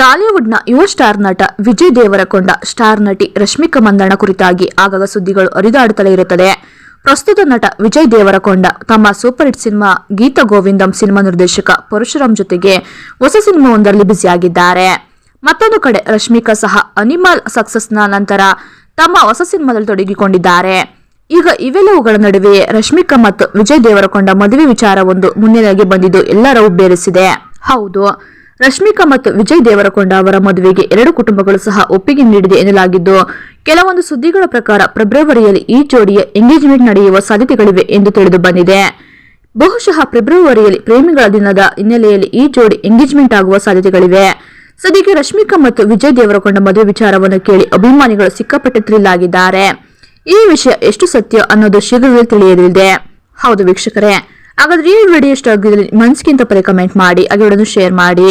ಟಾಲಿವುಡ್ನ ಯುವ ಸ್ಟಾರ್ ನಟ ವಿಜಯ್ ದೇವರಕೊಂಡ ಸ್ಟಾರ್ ನಟಿ ರಶ್ಮಿಕಾ ಮಂದಣ್ಣ ಕುರಿತಾಗಿ ಆಗಾಗ ಸುದ್ದಿಗಳು ಹರಿದಾಡುತ್ತಲೇ ಇರುತ್ತದೆ. ಪ್ರಸ್ತುತ ನಟ ವಿಜಯ್ ದೇವರಕೊಂಡ ತಮ್ಮ super hit cinema Geetha Govindam cinema ನಿರ್ದೇಶಕ ಪರಶುರಾಮ್ ಜೊತೆಗೆ ಹೊಸ ಸಿನಿಮಾವೊಂದರಲ್ಲಿ ಬ್ಯುಸಿಯಾಗಿದ್ದಾರೆ. ಮತ್ತೊಂದು ಕಡೆ ರಶ್ಮಿಕಾ ಸಹ ಅನಿಮಲ್ ಸಕ್ಸಸ್ನ ನಂತರ ತಮ್ಮ ಹೊಸ ಸಿನಿಮಾದಲ್ಲಿ ತೊಡಗಿಕೊಂಡಿದ್ದಾರೆ. ಈಗ ಇವೆಲ್ಲವುಗಳ ನಡುವೆಯೇ ರಶ್ಮಿಕಾ ಮತ್ತು ವಿಜಯ್ ದೇವರಕೊಂಡ ಮದುವೆ ವಿಚಾರವೊಂದು ಮುನ್ನೆಲೆಗೆ ಬಂದಿದ್ದು ಎಲ್ಲರ ಉಬ್ಬೇರಿಸಿದೆ ಹೌದು. ರಶ್ಮಿಕಾ ಮತ್ತು ವಿಜಯ್ ದೇವರಕೊಂಡ ಅವರ ಮದುವೆಗೆ ಎರಡು ಕುಟುಂಬಗಳು ಸಹ ಒಪ್ಪಿಗೆ ನೀಡಿದೆ ಎನ್ನಲಾಗಿದ್ದು, ಕೆಲವೊಂದು ಸುದ್ದಿಗಳ ಪ್ರಕಾರ ಫೆಬ್ರವರಿಯಲ್ಲಿ ಈ ಜೋಡಿಯ ಎಂಗೇಜ್ಮೆಂಟ್ ನಡೆಯುವ ಸಾಧ್ಯತೆಗಳಿವೆ ಎಂದು ತಿಳಿದು ಬಂದಿದೆ. ಬಹುಶಃ ಫೆಬ್ರವರಿಯಲ್ಲಿ ಪ್ರೇಮಿಗಳ ದಿನದ ಹಿನ್ನೆಲೆಯಲ್ಲಿ ಈ ಜೋಡಿ ಎಂಗೇಜ್ಮೆಂಟ್ ಆಗುವ ಸಾಧ್ಯತೆಗಳಿವೆ. ಸದ್ಯಕ್ಕೆ ರಶ್ಮಿಕಾ ಮತ್ತು ವಿಜಯ್ ದೇವರಕೊಂಡ ಮದುವೆ ವಿಚಾರವನ್ನು ಕೇಳಿ ಅಭಿಮಾನಿಗಳು ಸಿಕ್ಕಾಪಟ್ಟೆ ಥ್ರಿಲ್ ಆಗಿದ್ದಾರೆ ಈ ವಿಷಯ ಎಷ್ಟು ಸತ್ಯ ಅನ್ನೋದು ಶೀಘ್ರದಲ್ಲಿ ತಿಳಿಯಲಿದೆ ಹೌದು ವೀಕ್ಷಕರೇ ಹಾಗಾದ್ರೆ ಈ ವಿಡಿಯೋ ಇಷ್ಟ ಆಗಿದ್ರೆ ಮನ್ಸ್ಗಿಂತ ಪರಿ ಕಮೆಂಟ್ ಮಾಡಿ ಹಾಗೆ ಶೇರ್ ಮಾಡಿ.